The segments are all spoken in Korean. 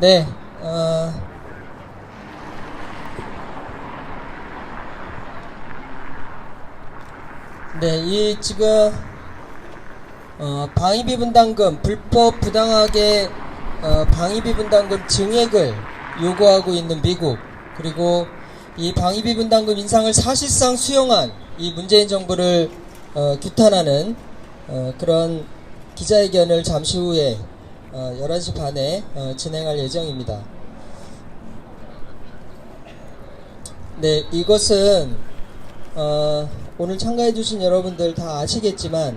네, 어, 네, 이 지금 어, 방위비 분담금 불법 부당하게 어, 방위비 분담금 증액을 요구하고 있는 미국 그리고 이 방위비 분담금 인상을 사실상 수용한 이 문재인 정부를 어, 규탄하는 어, 그런 기자회견을 잠시 후에 어, 11시 반에 어, 진행할 예정입니다. 네, 이것은 어, 오늘 참가해주신 여러분들 다 아시겠지만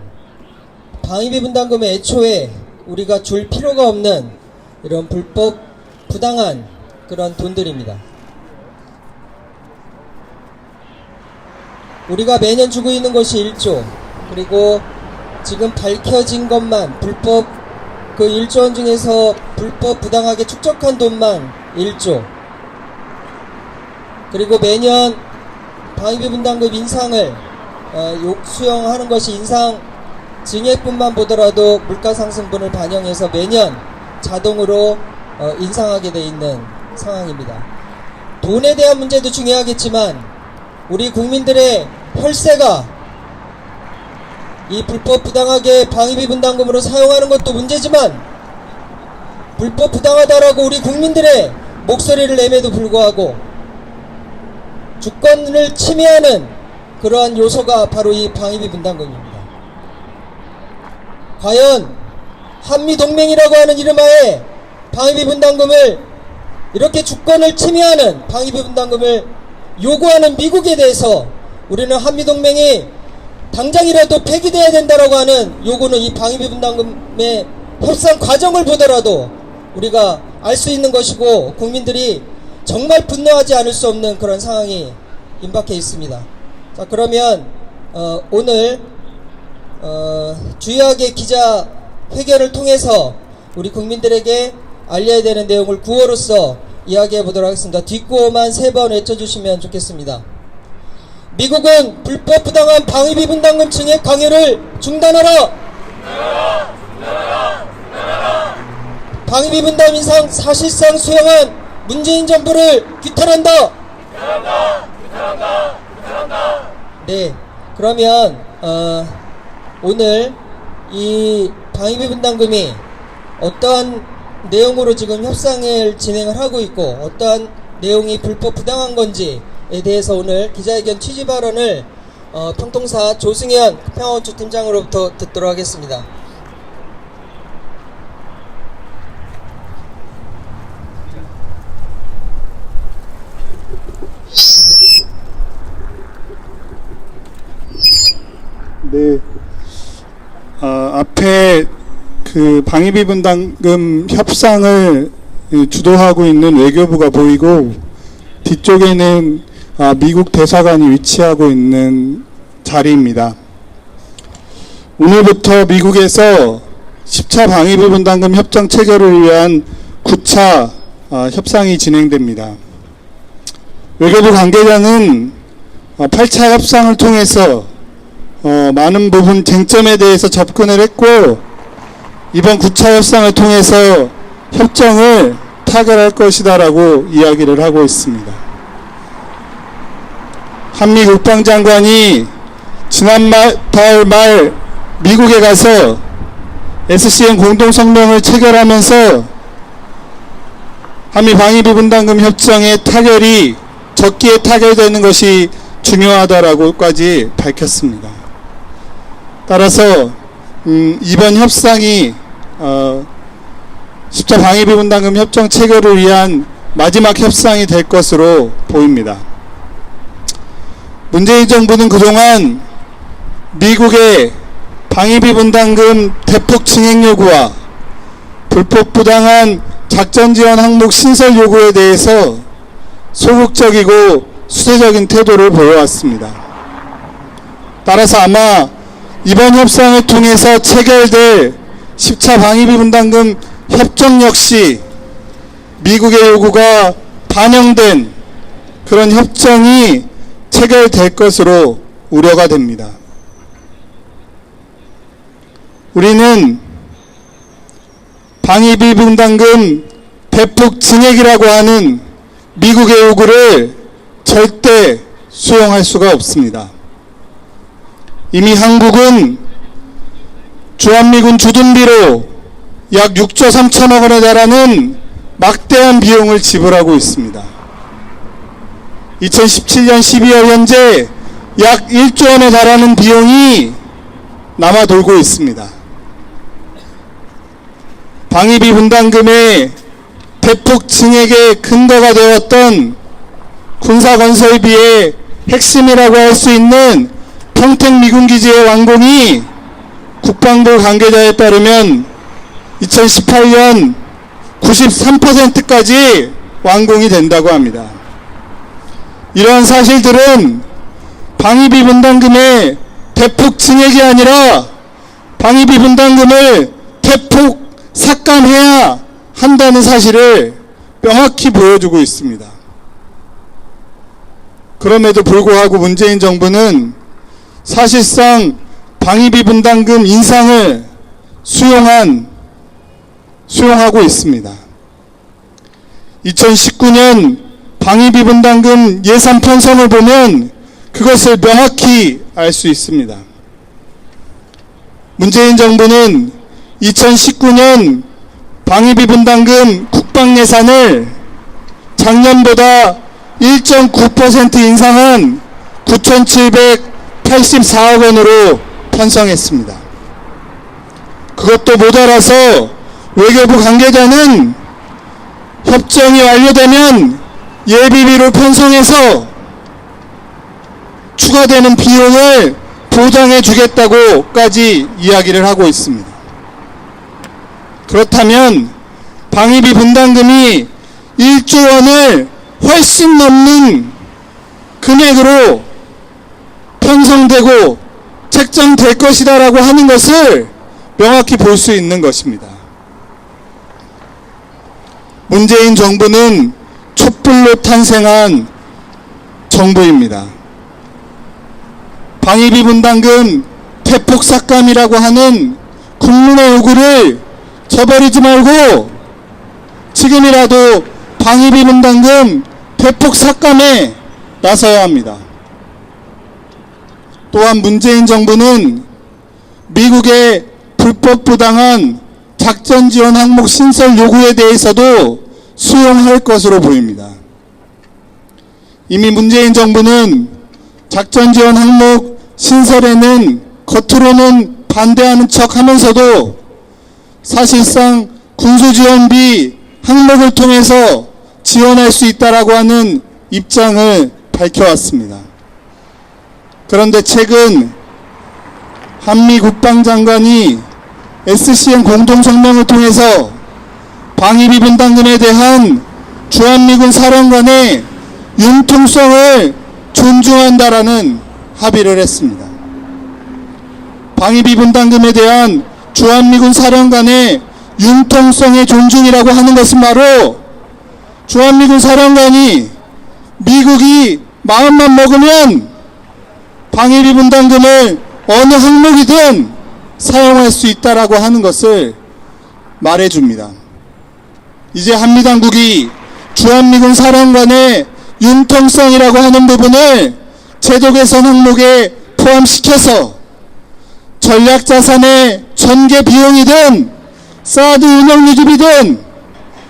방위비 분담금의 애초에 우리가 줄 필요가 없는 이런 불법 부당한 그런 돈들입니다. 우리가 매년 주고 있는 것이 1조 그리고 지금 밝혀진 것만 불법 그 1조 원 중에서 불법 부당하게 축적한 돈만 1조 그리고 매년 방위비 분담금 인상을 어, 욕 수용하는 것이 인상 증액뿐만 보더라도 물가 상승분을 반영해서 매년 자동으로 어, 인상하게 돼 있는 상황입니다. 돈에 대한 문제도 중요하겠지만 우리 국민들의 혈세가 이 불법 부당하게 방위비 분담금으로 사용하는 것도 문제지만 불법 부당하다라고 우리 국민들의 목소리를 내매도 불구하고 주권을 침해하는 그러한 요소가 바로 이 방위비 분담금입니다. 과연 한미동맹이라고 하는 이름하에 방위비 분담금을 이렇게 주권을 침해하는 방위비 분담금을 요구하는 미국에 대해서 우리는 한미동맹이 당장이라도 폐기돼야 된다라고 하는 요구는 이 방위비 분담금의 협상 과정을 보더라도 우리가 알 수 있는 것이고 국민들이 정말 분노하지 않을 수 없는 그런 상황이 임박해 있습니다. 자 그러면 어, 오늘 어, 주요하게 기자 회견을 통해서 우리 국민들에게 알려야 되는 내용을 구호로서 이야기해 보도록 하겠습니다. 뒷구호만 세 번 외쳐주시면 좋겠습니다. 미국은 불법 부당한 방위비 분담금 증액 강요를 중단하라. 방위비 분담 인상 사실상 수용한 문재인 정부를 규탄한다. 네, 그러면 어, 오늘 이 방위비 분담금이 어떠한 내용으로 지금 협상을 진행을 하고 있고 어떠한 내용이 불법 부당한 건지에 대해서 오늘 기자회견 취지 발언을 어, 평통사 조승현 평화원주 팀장으로부터 듣도록 하겠습니다. 네. 어, 앞에 그 방위비 분담금 협상을 이, 주도하고 있는 외교부가 보이고 뒤쪽에는 아, 미국 대사관이 위치하고 있는 자리입니다. 오늘부터 미국에서 10차 방위비 분담금 협정 체결을 위한 9차 아, 협상이 진행됩니다. 외교부 관계자는 어, 8차 협상을 통해서 어, 많은 부분 쟁점에 대해서 접근을 했고 이번 9차 협상을 통해서 협정을 타결할 것이다라고 이야기를 하고 있습니다. 한미 국방장관이 지난 말, 달말 미국에 가서 SCN 공동 성명을 체결하면서 한미 방위비 분담금 협정의 타결이 적기에 타결되는 것이 중요하다라고까지 밝혔습니다. 따라서 음, 이번 협상이 어, 십자 방위비 분담금 협정 체결을 위한 마지막 협상이 될 것으로 보입니다. 문재인 정부는 그동안 미국의 방위비 분담금 대폭 증액 요구와 불법 부당한 작전 지원 항목 신설 요구에 대해서 소극적이고 수세적인 태도를 보여왔습니다. 따라서 아마 이번 협상을 통해서 체결될 10차 방위비 분담금 협정 역시 미국의 요구가 반영된 그런 협정이 체결될 것으로 우려가 됩니다. 우리는 방위비 분담금 대폭 증액이라고 하는 미국의 요구를 절대 수용할 수가 없습니다. 이미 한국은 주한미군 주둔비로 약 6조 3천억 원에 달하는 막대한 비용을 지불하고 있습니다. 2017년 12월 현재 약 1조 원에 달하는 비용이 남아 돌고 있습니다. 방위비 분담금의 대폭 증액의 근거가 되었던 군사건설비의 핵심이라고 할 수 있는 평택 미군기지의 완공이 국방부 관계자에 따르면 2018년 93%까지 완공이 된다고 합니다. 이러한 사실들은 방위비 분담금의 대폭 증액이 아니라 방위비 분담금을 대폭 삭감해야 한다는 사실을 명확히 보여주고 있습니다. 그럼에도 불구하고 문재인 정부는 사실상 방위비 분담금 인상을 수용한 수용하고 있습니다. 2019년 방위비 분담금 예산 편성을 보면 그것을 명확히 알 수 있습니다. 문재인 정부는 2019년 방위비 분담금 국방 예산을 작년보다 1.9% 인상한 9,784억 원으로 편성했습니다. 그것도 모자라서 외교부 관계자는 협정이 완료되면 예비비로 편성해서 추가되는 비용을 보장해 주겠다고까지 이야기를 하고 있습니다. 그렇다면 방위비 분담금이 1조 원을 훨씬 넘는 금액으로 편성되고 책정될 것이다 라고 하는 것을 명확히 볼 수 있는 것입니다. 문재인 정부는 촛불로 탄생한 정부입니다. 방위비 분담금 대폭 삭감이라고 하는 국민의 요구를 저버리지 말고 지금이라도 방위비 분담금 대폭 삭감에 나서야 합니다. 또한 문재인 정부는 미국의 불법 부당한 작전 지원 항목 신설 요구에 대해서도 수용할 것으로 보입니다. 이미 문재인 정부는 작전 지원 항목 신설에는 겉으로는 반대하는 척 하면서도 사실상 군수지원비 항목을 통해서 지원할 수 있다라고 하는 입장을 밝혀왔습니다. 그런데 최근 한미 국방장관이 SCM 공동성명을 통해서 방위비 분담금에 대한 주한미군 사령관의 융통성을 존중한다라는 합의를 했습니다. 방위비 분담금에 대한 주한미군 사령관의 융통성의 존중이라고 하는 것은 바로 주한미군 사령관이 미국이 마음만 먹으면 방위비 분담금을 어느 항목이든 사용할 수 있다라고 하는 것을 말해줍니다. 이제 한미당국이 주한미군 사령관의 융통성이라고 하는 부분을 제도 개선 항목에 포함시켜서 전략자산의 전개 비용이든 사드 운영 유지비든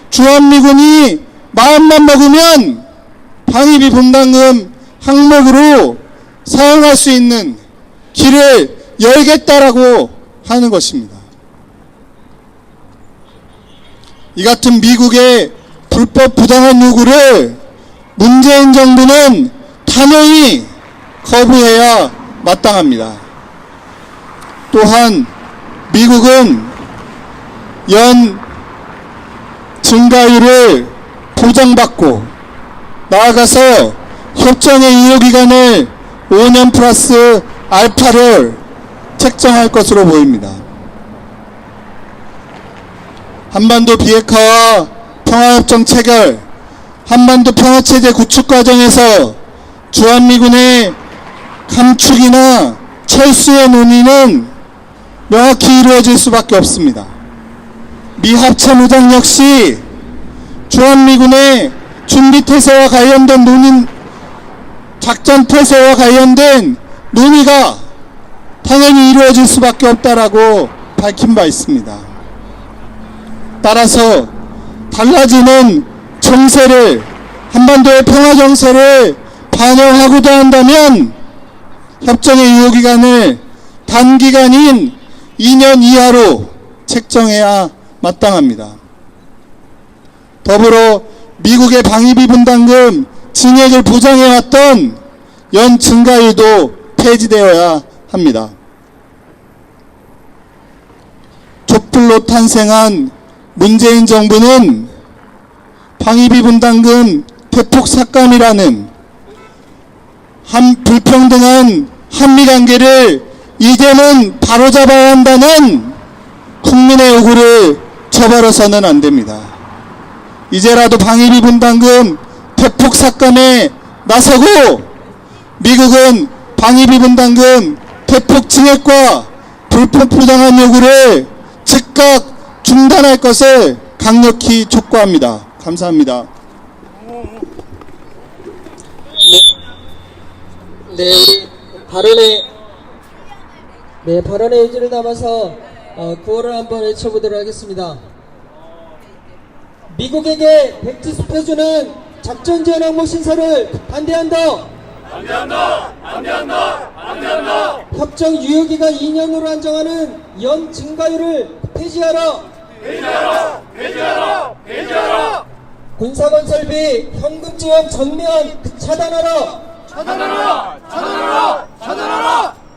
주한미군이 마음만 먹으면 방위비 분담금 항목으로 사용할 수 있는 길을 열겠다라고 하는 것입니다. 이 같은 미국의 불법 부당한 요구를 문재인 정부는 단호히 거부해야 마땅합니다. 또한 미국은 연 증가율을 보장받고 나아가서 협정의 유효기간을 5년 플러스 알파를 책정할 것으로 보입니다. 한반도 비핵화와 평화협정 체결, 한반도 평화체제 구축 과정에서 주한미군의 감축이나 철수의 논의는 명확히 이루어질 수밖에 없습니다. 미 합체 무장 역시 주한미군의 준비 태세와 관련된 논의, 작전 태세와 관련된 논의가 당연히 이루어질 수밖에 없다라고 밝힌 바 있습니다. 따라서 달라지는 정세를 한반도의 평화 정세를 반영하고자 한다면 협정의 유효 기간을 단기간인 2년 이하로 책정해야 마땅합니다. 더불어 미국의 방위비 분담금 증액을 보장해왔던 연 증가율도 폐지되어야 합니다. 촛불로 탄생한 문재인 정부는 방위비 분담금 대폭 삭감이라는 한 불평등한 한미 관계를 이제는 바로잡아야 한다는 국민의 요구를 저버려서는 안 됩니다. 이제라도 방위비 분담금 대폭 삭감에 나서고 미국은 방위비 분담금 대폭 증액과 불법부당한 요구를 즉각 중단할 것을 강력히 촉구합니다. 감사합니다. 네, 우리 발언의 네 발언의 의지를 담아서 어, 구호를 한번 외쳐보도록 하겠습니다. 미국에게 백지 수표주는 작전 지원 항목 신설을 반대한다. 반대한다. 반대한다. 반대한다. 협정 유효기간 2년으로 한정하는 연 증가율을 폐지하라. 폐지하라. 폐지하라. 폐지하라. 군사건설비 현금 지원 전면 차단하라.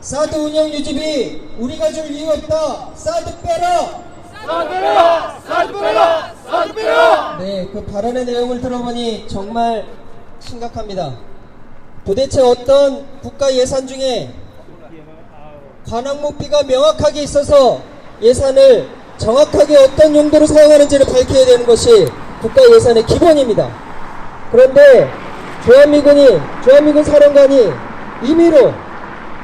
사드 운영 유지비 우리가 줄 이유 없다. 사드 빼라. 사드 빼라. 사드 빼라. 네, 그 발언의 내용을 들어보니 정말 심각합니다. 도대체 어떤 국가 예산 중에 관항목비가 명확하게 있어서 예산을 정확하게 어떤 용도로 사용하는지를 밝혀야 되는 것이 국가 예산의 기본입니다. 그런데 주한미군이 주한미군 사령관이 임의로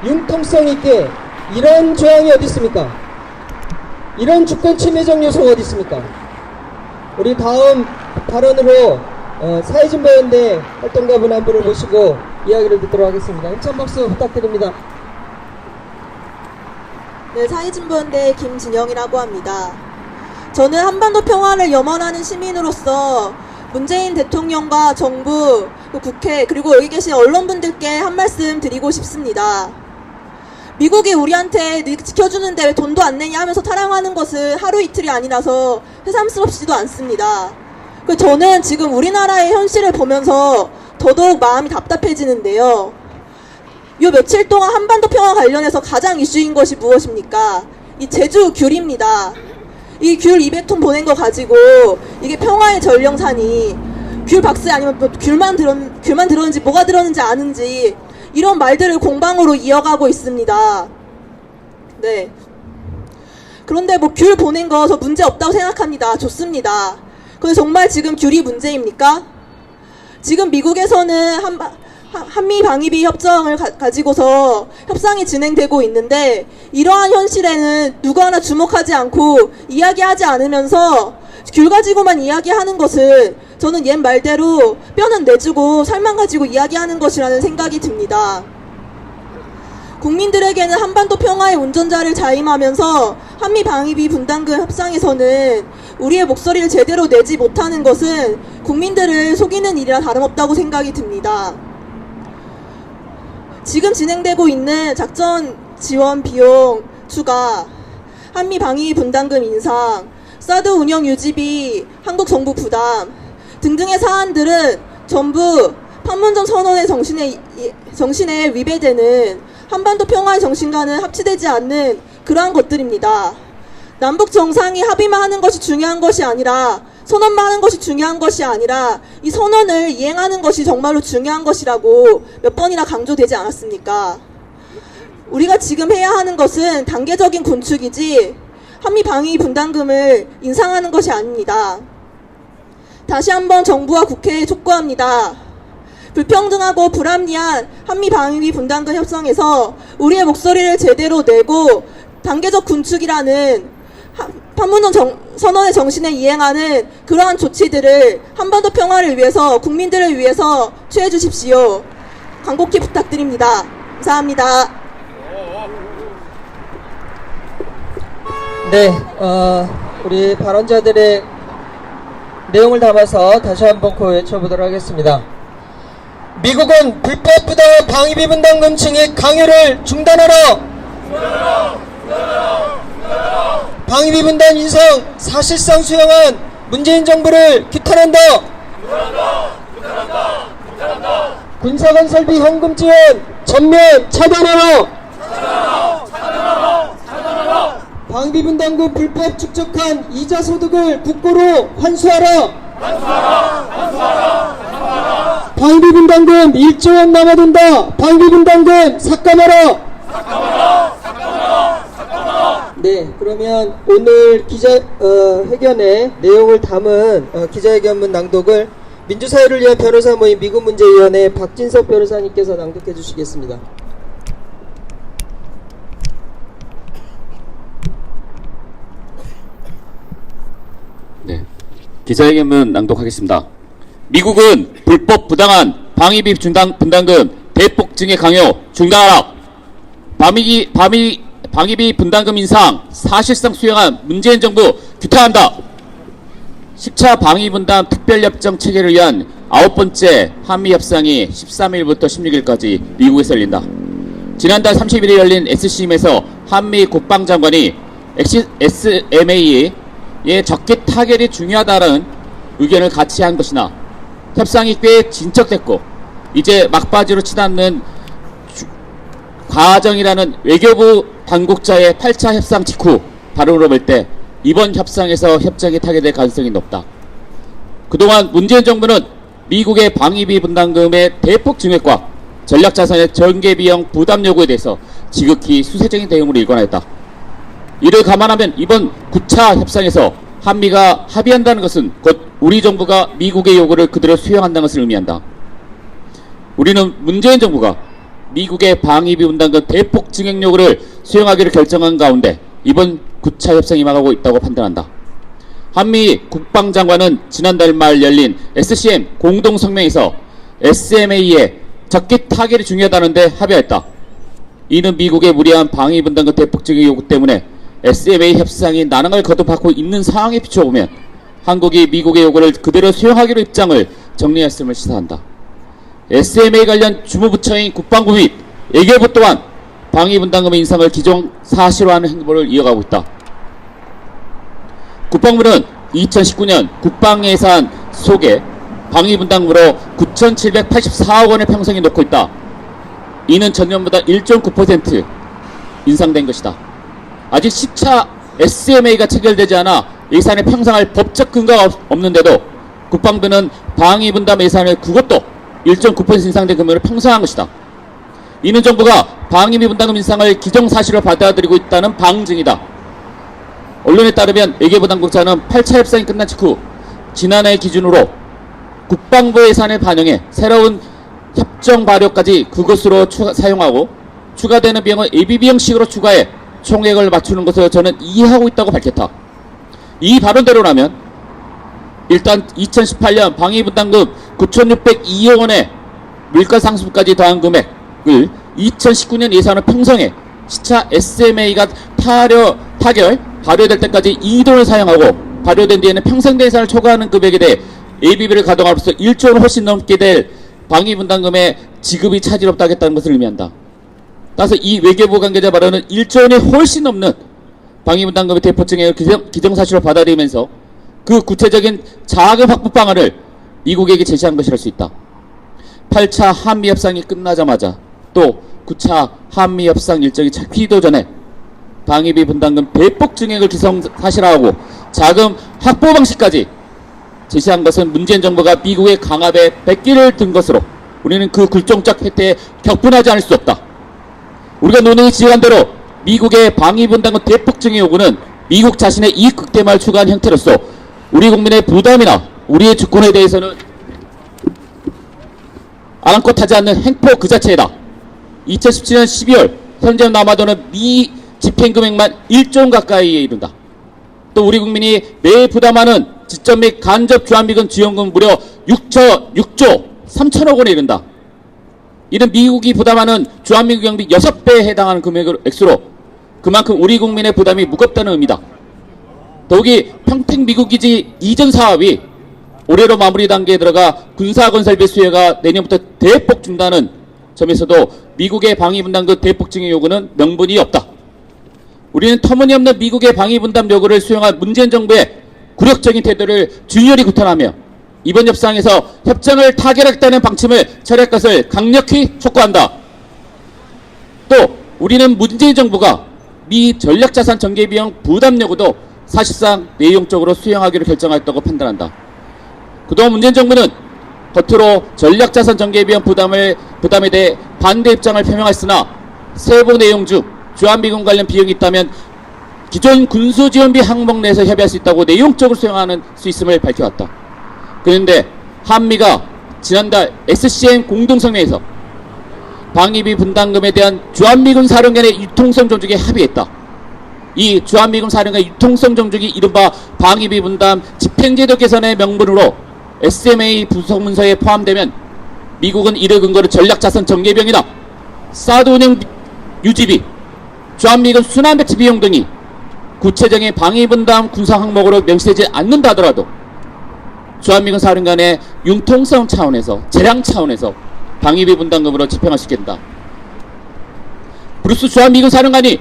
융통성 있게 이런 조항이 어디 있습니까? 이런 주권 침해적 요소가 어디 있습니까? 우리 다음 발언으로 어, 사회진보연대 활동가 분 한 분을 모시고 이야기를 듣도록 하겠습니다. 힘찬 박수 부탁드립니다. 네, 사회진보연대 김진영이라고 합니다. 저는 한반도 평화를 염원하는 시민으로서 문재인 대통령과 정부, 그 국회, 그리고 여기 계신 언론분들께 한 말씀 드리고 싶습니다. 미국이 우리한테 늘 지켜주는데 왜 돈도 안 내냐 하면서 타령하는 것은 하루 이틀이 아니라서 새삼스럽지도 않습니다. 그 저는 지금 우리나라의 현실을 보면서 더더욱 마음이 답답해지는데요. 요 며칠 동안 한반도 평화 관련해서 가장 이슈인 것이 무엇입니까? 이 제주 귤입니다. 이 귤 200톤 보낸 거 가지고 이게 평화의 전령사니 귤 박스 아니면 뭐 귤만 들었 귤만 들었는지 뭐가 들었는지 아는지 이런 말들을 공방으로 이어가고 있습니다. 네. 그런데 뭐 귤 보낸 거 저 문제 없다고 생각합니다. 좋습니다. 근데 정말 지금 귤이 문제입니까? 지금 미국에서는 한바, 한- 한미 방위비 협정을 가, 지고서 협상이 진행되고 있는데 이러한 현실에는 누구 하나 주목하지 않고 이야기하지 않으면서 귤 가지고만 이야기하는 것은 저는 옛 말대로 뼈는 내주고 살만 가지고 이야기하는 것이라는 생각이 듭니다. 국민들에게는 한반도 평화의 운전자를 자임하면서 한미 방위비 분담금 협상에서는 우리의 목소리를 제대로 내지 못하는 것은 국민들을 속이는 일이라 다름없다고 생각이 듭니다. 지금 진행되고 있는 작전 지원 비용 추가, 한미 방위 분담금 인상, 사드 운영 유지비, 한국 정부 부담 등등의 사안들은 전부 판문점 선언의 정신에, 이- 정신에 위배되는 한반도 평화의 정신과는 합치되지 않는 그러한 것들입니다. 남북 정상이 합의만 하는 것이 중요한 것이 아니라 선언만 하는 것이 중요한 것이 아니라 이 선언을 이행하는 것이 정말로 중요한 것이라고 몇 번이나 강조되지 않았습니까? 우리가 지금 해야 하는 것은 단계적인 군축이지 한미 방위 분담금을 인상하는 것이 아닙니다. 다시 한번 정부와 국회에 촉구합니다. 불평등하고 불합리한 한미 방위 분담금 협상에서 우리의 목소리를 제대로 내고 단계적 군축이라는 하- 판문점 정- 선언의 정신에 이행하는 그러한 조치들을 한반도 평화를 위해서 국민들을 위해서 취해 주십시오. 간곡히 부탁드립니다. 감사합니다. 네, 어, 우리 발언자들의 내용을 담아서 다시 한번 그 외쳐보도록 하겠습니다. 미국은 불법 부당한 방위비 분담금 증액 강요를 중단하라! 방위비 분담 인상 사실상 수용한 문재인 정부를 규탄한다! 군사관 설비 현금 지원 전면 차단하라! 방비 분담금 불법 축적한 이자 소득을 국고로 환수하라. 방비 분담금 1조 원 남아돈다. 방비 분담금 삭감하라. 네, 그러면 오늘 기자 어, 회견의 내용을 담은 어, 기자회견문 낭독을 민주사회를 위한 변호사 모임 미국문제위원회 박진석 변호사님께서 낭독해 주시겠습니다. 네. 기자회견문 낭독하겠습니다. 미국은 불법 부당한 방위비 분담, 분담금 대폭 증액 강요 중단하라. 방위비, 방위, 방위비 분담금 인상 사실상 수용한 문재인 정부 규탄한다. 10차 방위 분담 특별협정 체계를 위한 아홉 번째 한미 협상이 13일부터 16일까지 미국에서 열린다. 지난달 31일 열린 SCM에서 한미 국방장관이 SMA의 적기 타결이 중요하다는 의견을 같이 한 것이나 협상이 꽤 진척됐고 이제 막바지로 치닫는 주- 과정이라는 외교부 당국자의 8차 협상 직후 발언으로 볼 때 이번 협상에서 협정이 타결될 가능성이 높다. 그동안 문재인 정부는 미국의 방위비 분담금의 대폭 증액과 전략자산의 전개 비용 부담 요구에 대해서 지극히 수세적인 대응으로 일관했다. 이를 감안하면 이번 9차 협상에서 한미가 합의한다는 것은 곧 우리 정부가 미국의 요구를 그대로 수용한다는 것을 의미한다. 우리는 문재인 정부가 미국의 방위비 분담금 대폭 증액 요구를 수용하기로 결정한 가운데 이번 9차 협상이 임하고 있다고 판단한다. 한미 국방장관은 지난달 말 열린 SCM 공동 성명에서 SMA의 적기 타결이 중요하다는데 합의했다. 이는 미국의 무리한 방위 분담금 대폭 증액 요구 때문에 SMA 협상이 난항을 거듭하고 있는 상황에 비춰보면 한국이 미국의 요구를 그대로 수용하기로 입장을 정리했음을 시사한다. SMA 관련 주무부처인 국방부 및 외교부 또한 방위 분담금의 인상을 기존 사실화하는 행보를 이어가고 있다. 국방부는 2019년 국방예산 속에 방위 분담금으로 9,784억 원을 평생에 놓고 있다. 이는 전년보다 1.9% 인상된 것이다. 아직 10차 SMA가 체결되지 않아 예산에 평상할 법적 근거가 없- 없는데도 국방부는 방위 분담 예산을 그것도 1.9% 인상된 금액으로 평상한 것이다. 이는 정부가 방위비 분담금 인상을 기정사실로 받아들이고 있다는 방증이다. 언론에 따르면 외교부 당국자는 8차 협상이 끝난 직후 지난해 기준으로 국방부 예산을 반영해 새로운 협정 발효까지 그것으로 추가, 사용하고 추가되는 비용을 예비비 형식으로 추가해 총액을 맞추는 것을 저는 이해하고 있다고 밝혔다. 이 발언대로라면 일단 2018년 방위분담금 9,602억 원의 물가 상승까지 더한 금액을 2019년 예산을 편성해 시차 SMA가 타려, 타결 발효될 때까지 이 돈을 사용하고 발효된 뒤에는 평생대 예산을 초과하는 금액에 대해 ABB를 가동함으로써 1조 원 훨씬 넘게 될 방위분담금의 지급이 차질 없다 하겠다는 것을 의미한다. 따라서 이 외교부 관계자 발언은 1조 원이 훨씬 넘는 방위분담금의 대포증액을 기정, 기정사실로 받아들이면서 그 구체적인 자금 확보 방안을 미국에게 제시한 것이랄 수 있다. 8차 한미 협상이 끝나자마자 또 9차 한미 협상 일정이 잡히기도 전에 방위비 분담금 대폭 증액을 기성사실화하고 자금 확보 방식까지 제시한 것은 문재인 정부가 미국의 강압에 백기를 든 것으로 우리는 그 굴종적 혜택에 격분하지 않을 수 없다. 우리가 논의에 지적한 대로 미국의 방위 분담금 대폭 증액 요구는 미국 자신의 이익 극대화를 추구한 형태로서 우리 국민의 부담이나 우리의 주권에 대해서는 아랑곳하지 않는 행포 그 자체이다. 2017년 12월 현재 남아도는 미 집행 금액만 1조 원 가까이에 이른다. 또 우리 국민이 매일 부담하는 지점 및 간접 주한미군 지원금 무려 6조, 6조 3천억 원에 이른다. 이는 미국이 부담하는 주한미군 경비 6배에 해당하는 금액으로 액수로 그만큼 우리 국민의 부담이 무겁다는 의미다. 더욱이 평택 미국기지 이전 사업이 올해로 마무리 단계에 들어가 군사건설비 수혜가 내년부터 대폭 준다는 점에서도 미국의 방위분담금 대폭 증액 요구는 명분이 없다. 우리는 터무니없는 미국의 방위분담 요구를 수용한 문재인 정부의 굴욕적인 태도를 준열히 구탄하며 이번 협상에서 협정을 타결하겠다는 방침을 철회할 것을 강력히 촉구한다. 또 우리는 문재인 정부가 미 전략자산 전개 비용 부담 요구도 사실상 내용적으로 수용하기로 결정했다고 판단한다. 그동안 문재인 정부는 겉으로 전략자산 전개 비용 부담을 부담에 대해 반대 입장을 표명했으나 세부 내용 중 주한미군 관련 비용이 있다면 기존 군수지원비 항목 내에서 협의할 수 있다고 내용적으로 수용하는 수 있음을 밝혀왔다. 그런데 한미가 지난달 SCM 공동성명에서 방위비 분담금에 대한 주한미군 사령관의 유통성 정책에 합의했다. 이 주한미군 사령관의 유통성 정책이 이른바 방위비 분담 집행제도 개선의 명분으로 SMA 부속 문서에 포함되면 미국은 이를 근거로 전략자산 전개병이나 사드 운영 유지비, 주한미군 순환 배치 비용 등이 구체적인 방위 분담 군사 항목으로 명시되지 않는다 하더라도 주한미군 사령관의 융통성 차원에서 재량 차원에서 방위비 분담금으로 집행할 수 있겠다. 브루스 주한미군 사령관이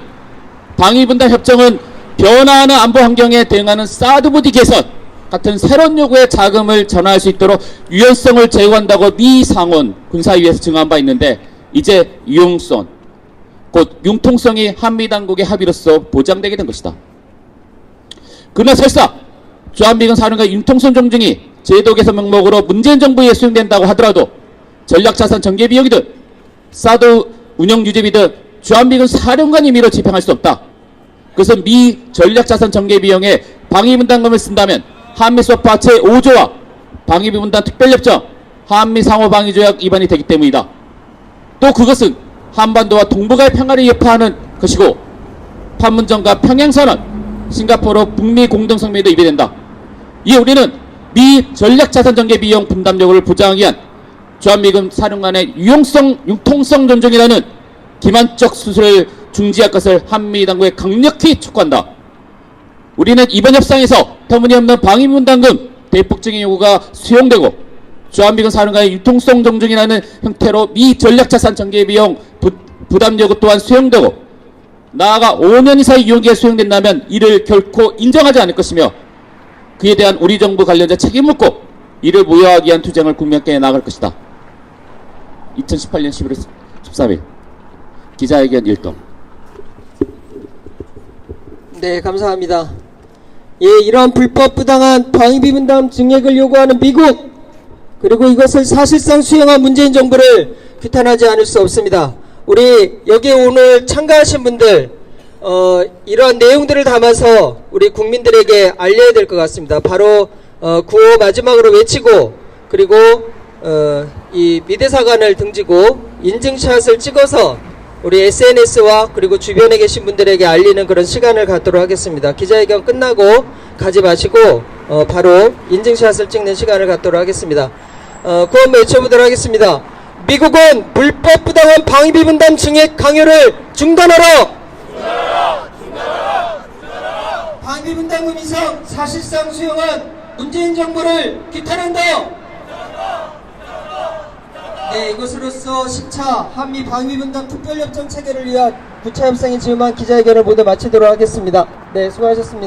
방위 분담 협정은 변화하는 안보 환경에 대응하는 사드 부디 개선 같은 새로운 요구에 자금을 전환할 수 있도록 유연성을 제고한다고 미 상원 군사위에서 증언한 바 있는데 이제 유용성 곧 융통성이 한미 당국의 합의로서 보장되게 된 것이다. 그러나 설사 주한미군 사령관 융통성 정증이 제도 개선 명목으로 문재인 정부에 수용된다고 하더라도 전략자산 전개 비용이든 사드 운영 유지비든 주한미군 사령관 임의로 집행할 수 없다. 그것은 미 전략자산 전개 비용에 방위분담금을 쓴다면 한미 소파 제5조와 방위비분담 특별협정 한미 상호방위조약 위반이 되기 때문이다. 또 그것은 한반도와 동북아의 평화를 여파하는 것이고 판문점과 평양선언, 싱가포르 북미 공동성명에도 위배된다. 이에 우리는 미 전략자산 전개 비용 분담 요구를 보장하기 위한 주한미군 사령관의 유용성, 융통성 존중이라는 기만적 수술을 중지할 것을 한미 당국에 강력히 촉구한다. 우리는 이번 협상에서 터무니없는 방위분담금 대폭 증액 요구가 수용되고 주한미군 사령관의 유통성 정중이라는 형태로 미 전략자산 전개 비용 부, 부담 요구 또한 수용되고 나아가 5년 이상 이용기에 수용된다면 이를 결코 인정하지 않을 것이며 그에 대한 우리 정부 관련자 책임 묻고 이를 무효하기 위한 투쟁을 국민께 나갈 것이다. 2018년 11월 13일 기자회견 1동 네, 감사합니다. 예, 이러한 불법 부당한 방위비 분담 증액을 요구하는 미국 그리고 이것을 사실상 수행한 문재인 정부를 규탄하지 않을 수 없습니다. 우리 여기 오늘 참가하신 분들 어, 이러한 내용들을 담아서 우리 국민들에게 알려야 될 것 같습니다. 바로 어, 구호 마지막으로 외치고 그리고 어, 이 미대사관을 등지고 인증샷을 찍어서 우리 SNS와 그리고 주변에 계신 분들에게 알리는 그런 시간을 갖도록 하겠습니다. 기자회견 끝나고 가지 마시고 어, 바로 인증샷을 찍는 시간을 갖도록 하겠습니다. 어, 한번 외쳐보도록 하겠습니다. 미국은 불법 부당한 방위비 분담 증액 강요를 중단하라! 방위비 분담금 인상 사실상 수용한 문재인 정부를 규탄한다! 네, 이것으로써 10차 한미 방위분담 특별협정 체결을 위한 9차 협상에 지음한 기자회견을 모두 마치도록 하겠습니다. 네, 수고하셨습니다.